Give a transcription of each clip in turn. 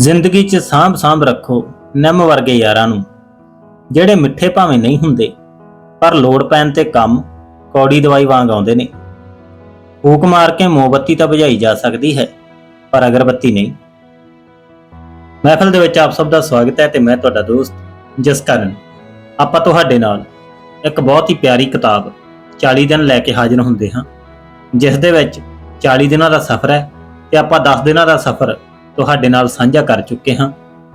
ਜ਼ਿੰਦਗੀ 'ਚ ਸਾਂਭ ਸਾਂਭ ਰੱਖੋ ਨਿੰਮ ਵਰਗੇ ਯਾਰਾਂ ਨੂੰ, ਜਿਹੜੇ ਮਿੱਠੇ ਭਾਵੇਂ ਨਹੀਂ ਹੁੰਦੇ, ਪਰ ਲੋੜ ਪੈਣ ਤੇ ਕੰਮ, ਕੌੜੀ ਦਵਾਈ ਵਾਂਗ ਆਉਂਦੇ ਨੇ। ਫੂਕ ਮਾਰ ਕੇ ਮੋਮਬੱਤੀ ਤਾਂ ਬੁਝਾਈ ਜਾ ਸਕਦੀ ਹੈ, ਪਰ ਅਗਰਬੱਤੀ ਨਹੀਂ। ਮਹਿਫਲ ਦੇ ਵਿੱਚ ਆਪ ਸਭ ਦਾ ਸਵਾਗਤ ਹੈ ਤੇ ਮੈਂ ਤੁਹਾਡਾ ਦੋਸਤ ਜਿਸ ਜਸਕਰਨ। ਆਪਾਂ ਤੁਹਾਡੇ ਨਾਲ ਇੱਕ ਬਹੁਤ ਹੀ ਪਿਆਰੀ ਕਿਤਾਬ 40 ਦਿਨ ਲੈ ਕੇ ਹਾਜ਼ਰ ਹੁੰਦੇ ਹਾਂ, ਜਿਸ ਦੇ ਵਿੱਚ 40 ਦਿਨਾਂ ਦਾ ਸਫ਼ਰ ਹੈ ਤੇ ਆਪਾਂ 10 ਦਿਨਾਂ ਦਾ ਸਫ਼ਰ ਤੁਹਾਡੇ ਨਾਲ ਸਾਂਝਾ ਕਰ ਚੁੱਕੇ ਹਾਂ।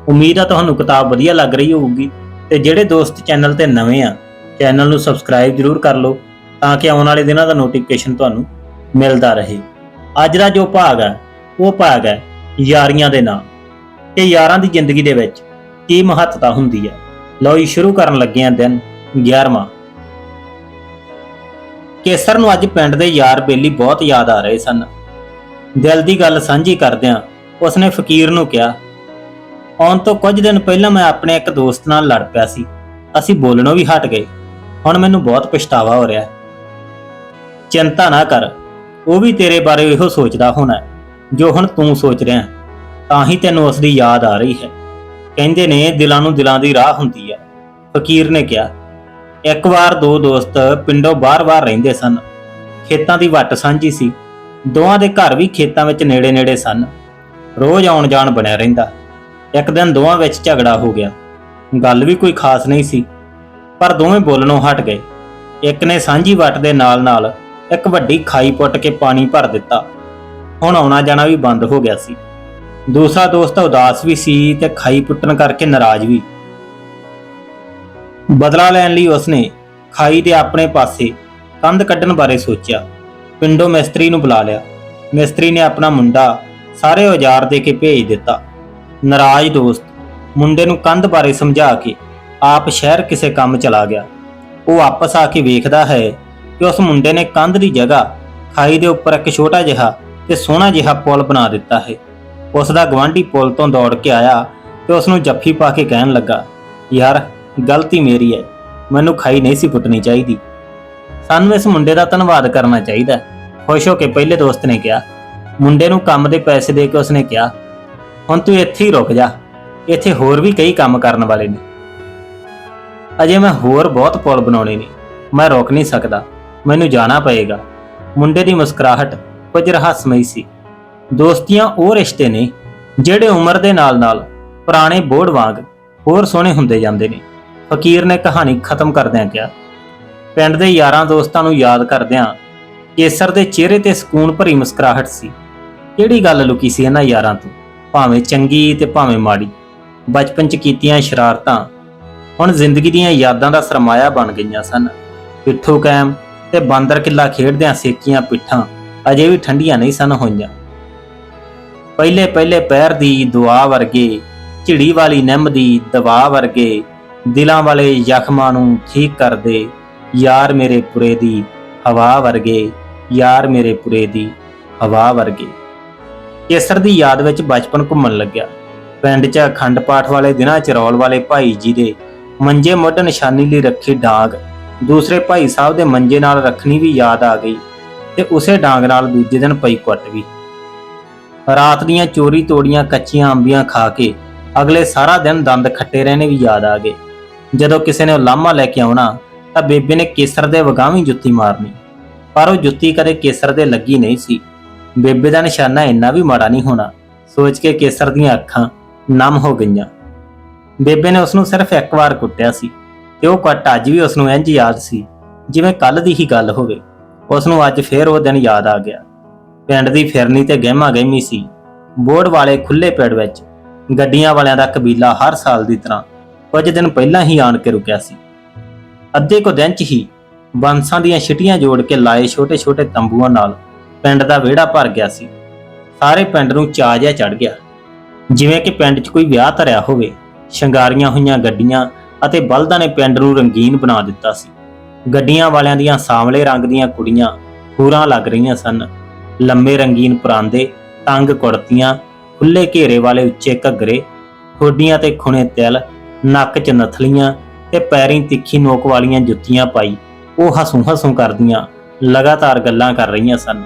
ਉਮੀਦ ਆ ਤੁਹਾਨੂੰ ਕਿਤਾਬ ਵਧੀਆ ਲੱਗ ਰਹੀ ਹੋਊਗੀ ਤੇ ਜਿਹੜੇ ਦੋਸਤ ਚੈਨਲ ਤੇ ਨਵੇਂ ਆ, ਚੈਨਲ ਨੂੰ ਸਬਸਕ੍ਰਾਈਬ ਜਰੂਰ ਕਰ ਲਓ ਤਾਂ ਕਿ ਆਉਣ ਵਾਲੇ ਦਿਨਾਂ ਦਾ ਨੋਟੀਫਿਕੇਸ਼ਨ ਤੁਹਾਨੂੰ ਮਿਲਦਾ ਰਹੇ। ਅੱਜ ਦਾ ਜੋ ਭਾਗ ਹੈ ਉਹ ਭਾਗ ਹੈ ਯਾਰੀਆਂ ਦੇ ਨਾਂ ਕਿ ਯਾਰਾਂ ਦੀ ਜ਼ਿੰਦਗੀ ਦੇ ਵਿੱਚ ਕੀ ਮਹੱਤਤਾ ਹੁੰਦੀ ਹੈ ਲਓ ਜੀ, ਸ਼ੁਰੂ ਕਰਨ ਲੱਗੇ ਹਾਂ ਦਿਨ 11ਵਾਂ ਕੇਸਰ ਨੂੰ ਅੱਜ ਪਿੰਡ ਦੇ ਯਾਰ ਬੇਲੀ ਬਹੁਤ ਯਾਦ ਆ ਰਹੇ ਸਨ। ਦਿਲ ਦੀ ਗੱਲ ਸਾਂਝੀ ਕਰਦਿਆਂ ਉਸਨੇ ਫਕੀਰ ਨੂੰ ਕਿਹਾ, ਆਉਣ ਤੋਂ ਕੁਝ ਦਿਨ ਪਹਿਲਾਂ ਮੈਂ ਆਪਣੇ ਇੱਕ ਦੋਸਤ ਨਾਲ ਲੜ ਪਿਆ ਸੀ। ਅਸੀਂ ਬੋਲਣੋਂ ਵੀ ਹਟ ਗਏ। ਹੁਣ ਮੈਨੂੰ ਬਹੁਤ ਪਛਤਾਵਾ ਹੋ ਰਿਹਾ ਹੈ। ਚਿੰਤਾ ਨਾ ਕਰ, ਉਹ ਵੀ ਤੇਰੇ ਬਾਰੇ ਇਹੋ ਸੋਚਦਾ ਹੋਣਾ ਜੋ ਹੁਣ ਤੂੰ ਸੋਚ ਰਿਹਾ ਤਾਂ ਹੀ ਤੈਨੂੰ ਉਸ ਦੀ ਯਾਦ ਆ ਰਹੀ ਹੈ। ਕਹਿੰਦੇ ਨੇ, ਦਿਲਾਂ ਨੂੰ ਦਿਲਾਂ ਦੀ ਰਾਹ ਹੁੰਦੀ ਹੈ। ਫਕੀਰ ਨੇ ਕਿਹਾ, ਇੱਕ ਵਾਰ ਦੋ ਦੋਸਤ ਪਿੰਡੋਂ ਬਾਹਰ-ਬਾਹਰ ਰਹਿੰਦੇ ਸਨ। ਖੇਤਾਂ ਦੀ ਵੱਟ ਸਾਂਝੀ ਸੀ। ਦੋਵਾਂ ਦੇ ਘਰ ਵੀ ਖੇਤਾਂ ਵਿੱਚ ਨੇੜੇ-ਨੇੜੇ ਸਨ। ਰੋਜ਼ ਆਉਣ ਜਾਣ ਬਣਿਆ ਰਹਿੰਦਾ। ਇੱਕ ਦਿਨ ਦੋਵਾਂ ਵਿੱਚ ਝਗੜਾ ਹੋ ਗਿਆ। ਗੱਲ ਵੀ ਕੋਈ ਖਾਸ ਨਹੀਂ ਸੀ, ਪਰ ਦੋਵੇਂ ਬੋਲਣੋਂ ਹਟ ਗਏ। ਇੱਕ ਨੇ ਸਾਂਝੀ ਵੱਟ ਦੇ ਨਾਲ-ਨਾਲ ਇੱਕ ਵੱਡੀ ਖਾਈ ਪੁੱਟ ਕੇ ਪਾਣੀ ਭਰ ਦਿੱਤਾ। ਹੁਣ ਆਉਣਾ ਜਾਣਾ ਵੀ ਬੰਦ ਹੋ ਗਿਆ ਸੀ। ਦੂਸਰਾ ਦੋਸਤ ਉਦਾਸ ਵੀ ਸੀ ਤੇ ਖਾਈ ਪੁੱਟਣ ਕਰਕੇ ਨਾਰਾਜ਼ ਵੀ। ਬਦਲਾ ਲੈਣ ਲਈ ਉਸਨੇ ਖਾਈ ਦੇ ਆਪਣੇ ਪਾਸੇ ਕੰਧ ਕੱਢਣ ਬਾਰੇ ਸੋਚਿਆ। ਪਿੰਡੋਂ ਮਿਸਤਰੀ ਨੂੰ ਬੁਲਾ ਲਿਆ। ਮਿਸਤਰੀ ਨੇ ਆਪਣਾ ਮੁੰਡਾ ਸਾਰੇ ਔਜ਼ਾਰ ਦੇ ਕੇ ਭੇਜ ਦਿੱਤਾ। ਨਾਰਾਜ਼ ਦੋਸਤ, ਮੁੰਡੇ ਨੂੰ ਕੰਧ ਬਾਰੇ ਸਮਝਾ ਕੇ ਆਪ ਸ਼ਹਿਰ ਕਿਸੇ ਕੰਮ ਚਲਾ ਗਿਆ। ਉਹ ਵਾਪਸ ਆ ਕੇ ਵੇਖਦਾ ਹੈ ਕਿ ਉਸ ਮੁੰਡੇ ਨੇ ਕੰਧ ਦੀ ਜਗ੍ਹਾ ਖਾਈ ਦੇ ਉੱਪਰ ਇੱਕ ਛੋਟਾ ਜਿਹਾ ਤੇ ਸੋਹਣਾ ਜਿਹਾ ਪੁਲ ਬਣਾ ਦਿੱਤਾ ਹੈ। ਉਸ ਦਾ ਗਵਾਂਢੀ ਪੁਲ ਤੋਂ ਦੌੜ ਕੇ ਆਇਆ ਤੇ ਉਸ ਨੂੰ ਜੱਫੀ ਪਾ ਕੇ ਕਹਿਣ ਲੱਗਾ, ਯਾਰ, ਗਲਤੀ ਮੇਰੀ ਹੈ। ਮੈਨੂੰ ਖਾਈ ਨਹੀਂ ਸੀ ਪੁੱਟਣੀ ਚਾਹੀਦੀ। ਸਾਨੂੰ ਇਸ ਮੁੰਡੇ ਦਾ ਧੰਨਵਾਦ ਕਰਨਾ ਚਾਹੀਦਾ ਖੁਸ਼ ਹੋ ਕੇ ਪਹਿਲੇ ਦੋਸਤ ਨੇ ਕਿਹਾ ਮੁੰਡੇ ਨੂੰ ਕੰਮ ਦੇ ਪੈਸੇ ਦੇ ਕੇ ਉਸਨੇ ਕਿਹਾ, ਹੁਣ ਤੂੰ ਇੱਥੇ ਹੀ ਰੁਕ ਜਾ, ਇੱਥੇ ਹੋਰ ਵੀ ਕਈ ਕੰਮ ਕਰਨ ਵਾਲੇ ਨੇ। ਅਜੇ ਮੈਂ ਹੋਰ ਬਹੁਤ ਪੁਲ ਬਣਾਉਣੇ ਨੇ, ਮੈਂ ਰੁਕ ਨਹੀਂ ਸਕਦਾ, ਮੈਨੂੰ ਜਾਣਾ ਪਏਗਾ। ਮੁੰਡੇ ਦੀ ਮੁਸਕਰਾਹਟ ਕੁਝ ਰਹੱਸਮਈ ਸੀ। ਦੋਸਤੀਆਂ ਉਹ ਰਿਸ਼ਤੇ ਨੇ ਜਿਹੜੇ ਉਮਰ ਦੇ ਨਾਲ-ਨਾਲ ਪੁਰਾਣੇ ਬੋੜ ਵਾਂਗ ਹੋਰ ਸੋਹਣੇ ਹੁੰਦੇ ਜਾਂਦੇ ਨੇ। ਫਕੀਰ ਨੇ ਕਹਾਣੀ ਖਤਮ ਕਰਦਿਆਂ ਕਿਹਾ, ਪਿੰਡ ਦੇ ਯਾਰਾਂ ਦੋਸਤਾਂ ਨੂੰ ਯਾਦ ਕਰਦਿਆਂ ਕੇਸਰ ਦੇ ਚਿਹਰੇ ਤੇ ਸਕੂਨ ਭਰੀ ਮੁਸਕਰਾਹਟ ਸੀ। ਕਿਹੜੀ ਗੱਲ ਲੁਕੀ ਸੀ ਇਹਨਾਂ ਯਾਰਾਂ ਤੋਂ? ਭਾਵੇਂ ਚੰਗੀ ਤੇ ਭਾਵੇਂ ਮਾੜੀ। ਬਚਪਨ 'ਚ ਕੀਤੀਆਂ ਸ਼ਰਾਰਤਾਂ ਹੁਣ ਜ਼ਿੰਦਗੀ ਦੀਆਂ ਯਾਦਾਂ ਦਾ ਸਰਮਾਇਆ ਬਣ ਗਈਆਂ ਸਨ। ਪਿੱਠੂ ਕੈਮ ਤੇ ਬਾਂਦਰ ਕਿੱਲਾ ਖੇਡਦਿਆਂ ਸੇਕੀਆਂ ਪਿੱਠਾਂ ਅਜੇ ਵੀ ਠੰਡੀਆਂ ਨਹੀਂ ਸਨ ਹੋਈਆਂ। ਪਹਿਲੇ ਪਹਿਲੇ ਪੈਰ ਦੀ ਦੁਆ ਵਰਗੇ, ਝਿੜੀ ਵਾਲੀ ਨਿੰਮ ਦੀ ਦਵਾ ਵਰਗੇ, ਦਿਲਾਂ ਵਾਲੇ ਜ਼ਖਮਾਂ ਨੂੰ ਠੀਕ ਕਰਦੇ, ਯਾਰ ਮੇਰੇ ਪੁਰੇ ਦੀ ਹਵਾ ਵਰਗੇ, ਯਾਰ ਮੇਰੇ ਪੁਰੇ ਦੀ ਹਵਾ ਵਰਗੇ। ਕੇਸਰ ਦੀ ਯਾਦ ਵਿੱਚ ਬਚਪਨ ਘੁੰਮਣ ਲੱਗਿਆ। ਪਿੰਡ 'ਚ ਅਖੰਡ ਪਾਠ ਵਾਲੇ ਦਿਨਾਂ ਚ ਰੌਲ ਵਾਲੇ ਭਾਈ ਜੀ ਦੇ ਮੰਜੇ ਮੁੱਢ ਨਿਸ਼ਾਨੀ ਲਈ ਰੱਖੀ ਡਾਂਗ, ਦੂਸਰੇ ਭਾਈ ਸਾਹਿਬ ਦੇ ਮੰਜੇ ਨਾਲ ਰੱਖਣੀ ਵੀ ਯਾਦ ਆ ਗਈ ਤੇ ਉਸੇ ਡਾਂਗ ਨਾਲ ਦੂਜੇ ਦਿਨ ਪਈ ਕੁੱਟ ਵੀ। ਰਾਤ ਦੀਆਂ ਚੋਰੀ ਤੋੜੀਆਂ ਕੱਚੀਆਂ ਅੰਬੀਆਂ ਖਾ ਕੇ ਅਗਲੇ ਸਾਰਾ ਦਿਨ ਦੰਦ ਖੱਟੇ ਰਹਿਣੇ ਵੀ ਯਾਦ ਆ ਗਏ। ਜਦੋਂ ਕਿਸੇ ਨੇ ਉਲਾਮਾ ਲੈ ਕੇ ਆਉਣਾ ਤਾਂ ਬੇਬੇ ਨੇ ਕੇਸਰ ਦੇ ਵਗਾਵੀਂ ਜੁੱਤੀ ਮਾਰਨੀ, ਪਰ ਉਹ ਜੁੱਤੀ ਕਦੇ ਕੇਸਰ ਦੇ ਲੱਗੀ ਨਹੀਂ ਸੀ। ਬੇਬੇ ਦਾ ਨਿਸ਼ਾਨਾ ਇੰਨਾ ਵੀ ਮਾੜਾ ਨਹੀਂ ਹੋਣਾ। ਸੋਚ ਕੇ ਕੇਸਰ ਦੀਆਂ ਅੱਖਾਂ ਨਮ ਹੋ ਗਈਆਂ। ਬੇਬੇ ਨੇ ਉਸ ਨੂੰ ਸਿਰਫ ਇੱਕ ਵਾਰ ਕੁੱਟਿਆ ਸੀ ਤੇ ਉਹ ਕੱਟ ਅੱਜ ਵੀ ਉਸ ਨੂੰ ਇੰਜ ਯਾਦ ਸੀ, ਜਿਵੇਂ ਕੱਲ ਦੀ ਹੀ ਗੱਲ ਹੋਵੇ। ਉਸ ਨੂੰ ਅੱਜ ਫੇਰ ਉਹ ਦਿਨ ਯਾਦ ਆ ਗਿਆ। ਪਿੰਡ ਦੀ ਫਿਰਨੀ ਤੇ ਗਹਿਮਾ ਗਹਿਮੀ ਸੀ। ਬੋਰਡ ਵਾਲੇ ਖੁੱਲੇ ਪੇੜ ਵਿੱਚ ਗੱਡੀਆਂ ਵਾਲਿਆਂ ਦਾ ਕਬੀਲਾ ਹਰ ਸਾਲ ਦੀ ਤਰ੍ਹਾਂ ਕੁਝ ਦਿਨ ਪਹਿਲਾਂ ਹੀ ਆਣ ਕੇ ਰੁਕਿਆ ਸੀ। ਅੱਧੇ ਕੁ ਦਿਨ ਚ ਹੀ ਬੰਸਾਂ ਦੀਆਂ ਛਿਟੀਆਂ ਜੋੜ ਕੇ ਲਾਏ ਛੋਟੇ-ਛੋਟੇ ਤੰਬੂਆਂ ਨਾਲ ਪਿੰਡ ਦਾ ਵਿਹੜਾ ਭਰ ਗਿਆ ਸੀ। ਸਾਰੇ ਪਿੰਡ ਨੂੰ ਚਾਅ ਜਿਹਾ ਚੜ ਗਿਆ। ਜਿਵੇਂ ਕਿ ਪਿੰਡ 'ਚ ਕੋਈ ਵਿਆਹ ਧਰਿਆ ਹੋਵੇ, ਸ਼ਿੰਗਾਰੀਆਂ ਹੋਈਆਂ ਗੱਡੀਆਂ ਅਤੇ ਬਲਦਾਂ ਨੇ ਪਿੰਡ ਨੂੰ ਰੰਗੀਨ ਬਣਾ ਦਿੱਤਾ ਸੀ। ਗੱਡੀਆਂ ਵਾਲਿਆਂ ਦੀਆਂ ਸਾਂਵਲੇ ਰੰਗ ਦੀਆਂ ਕੁੜੀਆਂ ਹੂਰਾਂ ਲੱਗ ਰਹੀਆਂ ਸਨ। ਲੰਮੇ ਰੰਗੀਨ ਪਰਾਂਦੇ, ਤੰਗ ਕੁੜਤੀਆਂ ਖੁੱਲੇ ਘੇਰੇ ਵਾਲੇ ਉੱਚੇ ਘੱਗਰੇ ਖੋਡੀਆਂ ਤੇ ਖੁਣੇ ਤਿਲ, ਨੱਕ 'ਚ ਨਥਲੀਆਂ ਤੇ ਪੈਰੀਂ ਤਿੱਖੀ ਨੋਕ ਵਾਲੀਆਂ ਜੁੱਤੀਆਂ ਪਾਈ ਉਹ ਹਸੂ ਹਸੂ ਕਰਦੀਆਂ ਲਗਾਤਾਰ ਗੱਲਾਂ ਕਰ ਰਹੀਆਂ ਸਨ।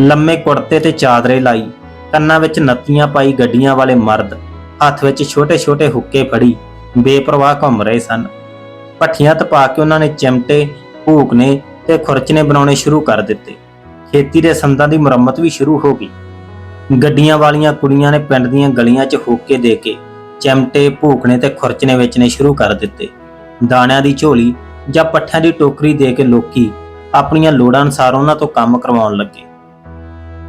ਲੰਮੇ ਕੁੜਤੇ ਤੇ ਚਾਦਰੇ ਲਾਈ, ਕੰਨਾਂ ਵਿੱਚ ਨੱਤੀਆਂ ਪਾਈ ਗੱਡੀਆਂ ਵਾਲੇ ਮਰਦ, ਹੱਥ ਵਿੱਚ ਛੋਟੇ-ਛੋਟੇ ਹੁੱਕੇ ਫੜੀ, ਬੇਪਰਵਾਹ ਘੁੰਮ ਰਹੇ ਸਨ। ਭੱਠੀਆਂ ਤਪਾ ਕੇ ਉਹਨਾਂ ਨੇ ਚਿਮਟੇ, ਭੂਕਨੇ ਤੇ ਖੁਰਚਨੇ ਬਣਾਉਣੇ ਸ਼ੁਰੂ ਕਰ ਦਿੱਤੇ। ਖੇਤੀ ਦੇ ਸੰਦਾਂ ਦੀ ਮੁਰੰਮਤ ਵੀ ਸ਼ੁਰੂ ਹੋ ਗਈ। ਗੱਡੀਆਂ ਵਾਲੀਆਂ ਕੁੜੀਆਂ ਨੇ ਪਿੰਡ ਦੀਆਂ ਗਲੀਆਂ 'ਚ ਹੋਕੇ ਦੇ ਕੇ ਚਿਮਟੇ ਭੂਕਣੇ ਤੇ ਖੁਰਚਨੇ ਵੇਚਣੇ ਸ਼ੁਰੂ ਕਰ ਦਿੱਤੇ। ਦਾਣਿਆਂ ਦੀ ਝੋਲੀ ਜਾਂ ਪੱਠਿਆਂ ਦੀ ਟੋਕਰੀ ਦੇ ਕੇ ਲੋਕੀ ਆਪਣੀਆਂ ਲੋੜਾਂ ਅਨੁਸਾਰ ਉਹਨਾਂ ਤੋਂ ਕੰਮ ਕਰਵਾਉਣ ਲੱਗੇ।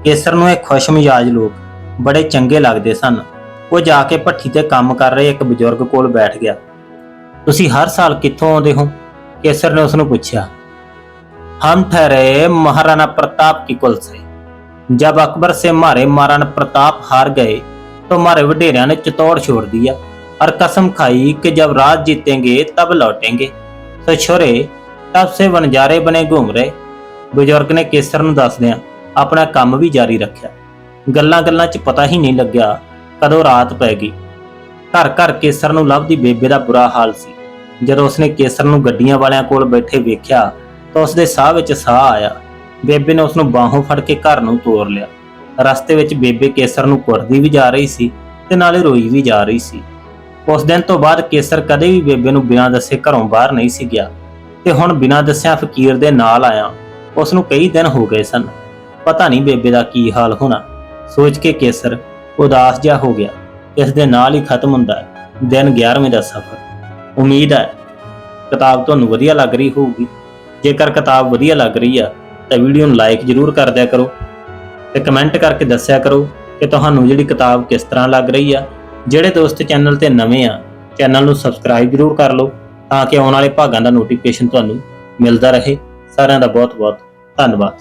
ਕੇਸਰ ਨੂੰ ਇਹ ਖੁਸ਼ ਮਿਜਾਜ ਲੋਕ ਬੜੇ ਚੰਗੇ ਲੱਗਦੇ ਸਨ ਉਹ ਜਾ ਕੇ ਭੱਠੀ ਤੇ ਕੰਮ ਕਰ ਰਹੇ ਇੱਕ ਬਜ਼ੁਰਗ ਕੋਲ ਬੈਠ ਗਿਆ ਤੁਸੀਂ ਹਰ ਸਾਲ ਕਿੱਥੋਂ ਆਉਂਦੇ ਹੋ ਕੇਸਰ ਨੇ ਉਸ ਨੂੰ ਪੁੱਛਿਆ हम ठहरे महाराणा प्रताप की कुल से जब अकबर से हमारे महाराणा प्रताप हार गए तो हमारे वडेरिया ने चित्तौड़ छोड़ दिया और कसम खाई कि जब राज जीतेंगे तब लौटेंगे तो छोरे तब से वनजारे बने घूम रहे ਬਜ਼ੁਰਗ ਨੇ ਕੇਸਰ ਨੂੰ ਦੱਸਦਿਆਂ ਆਪਣਾ ਕੰਮ ਵੀ ਜਾਰੀ ਰੱਖਿਆ। ਗੱਲਾਂ ਗੱਲਾਂ 'ਚ ਪਤਾ ਹੀ ਨਹੀਂ ਲੱਗਿਆ ਕਦੋਂ ਰਾਤ ਪੈ ਗਈ। ਘਰ ਘਰ ਕੇਸਰ ਨੂੰ ਲੱਭਦੀ ਬੇਬੇ ਦਾ ਬੁਰਾ ਹਾਲ ਸੀ। ਜਦੋਂ ਉਸਨੇ ਕੇਸਰ ਨੂੰ ਗੱਡੀਆਂ ਵਾਲਿਆਂ ਕੋਲ ਬੈਠੇ ਵੇਖਿਆ ਤਾਂ ਉਸਦੇ ਸਾਹ ਵਿੱਚ ਸਾਹ ਆਇਆ। ਬੇਬੇ ਨੇ ਉਸਨੂੰ ਬਾਹੋਂ ਫੜ ਕੇ ਘਰ ਨੂੰ ਤੋਰ ਲਿਆ। ਰਸਤੇ ਵਿੱਚ ਬੇਬੇ ਕੇਸਰ ਨੂੰ ਕੁਰਦੀ ਵੀ ਜਾ ਰਹੀ ਸੀ ਤੇ ਨਾਲੇ ਰੋਈ ਵੀ ਜਾ ਰਹੀ ਸੀ। ਉਸ ਦਿਨ ਤੋਂ ਬਾਅਦ ਕੇਸਰ ਕਦੇ ਵੀ ਬੇਬੇ ਨੂੰ ਬਿਨਾਂ ਦੱਸੇ ਘਰੋਂ ਬਾਹਰ ਨਹੀਂ ਸੀ ਗਿਆ। ਤੇ ਹੁਣ ਬਿਨਾਂ ਦੱਸਿਆ ਫਕੀਰ ਦੇ ਨਾਲ ਆਇਆ। ਉਸ ਨੂੰ ਕਈ ਦਿਨ ਹੋ ਗਏ ਸਨ। ਪਤਾ ਨਹੀਂ ਬੇਬੇ ਦਾ ਕੀ ਹਾਲ ਹੋਣਾ। ਸੋਚ ਕੇ ਕੇਸਰ ਉਦਾਸ ਜਿਹਾ ਹੋ ਗਿਆ। ਇਸ ਦੇ ਨਾਲ ਹੀ ਖਤਮ ਹੁੰਦਾ ਹੈ, ਦਿਨ 11ਵੇਂ ਦਾ ਸਫ਼ਰ। ਉਮੀਦ ਹੈ ਕਿਤਾਬ ਤੁਹਾਨੂੰ ਵਧੀਆ ਲੱਗ ਰਹੀ ਹੋਊਗੀ। ਜੇਕਰ ਕਿਤਾਬ ਵਧੀਆ ਲੱਗ ਰਹੀ ਆ, ਤਾਂ ਵੀਡੀਓ ਨੂੰ ਲਾਈਕ ਜ਼ਰੂਰ ਕਰ ਦਿਆ ਕਰੋ ਤੇ ਕਮੈਂਟ ਕਰਕੇ ਦੱਸਿਆ ਕਰੋ ਕਿ ਤੁਹਾਨੂੰ ਜਿਹੜੀ ਕਿਤਾਬ ਕਿਸ ਤਰ੍ਹਾਂ ਲੱਗ ਰਹੀ ਆ। ਜਿਹੜੇ ਦੋਸਤ ਚੈਨਲ ਤੇ ਨਵੇਂ ਆ, ਚੈਨਲ ਨੂੰ ਸਬਸਕ੍ਰਾਈਬ ਜ਼ਰੂਰ ਕਰ ਲਓ ਤਾਂ ਕਿ ਆਉਣ ਵਾਲੇ ਭਾਗਾਂ ਦਾ ਨੋਟੀਫਿਕੇਸ਼ਨ ਤੁਹਾਨੂੰ ਮਿਲਦਾ ਰਹੇ। ਸਾਰਿਆਂ ਦਾ ਬਹੁਤ ਬਹੁਤ ਧੰਨਵਾਦ।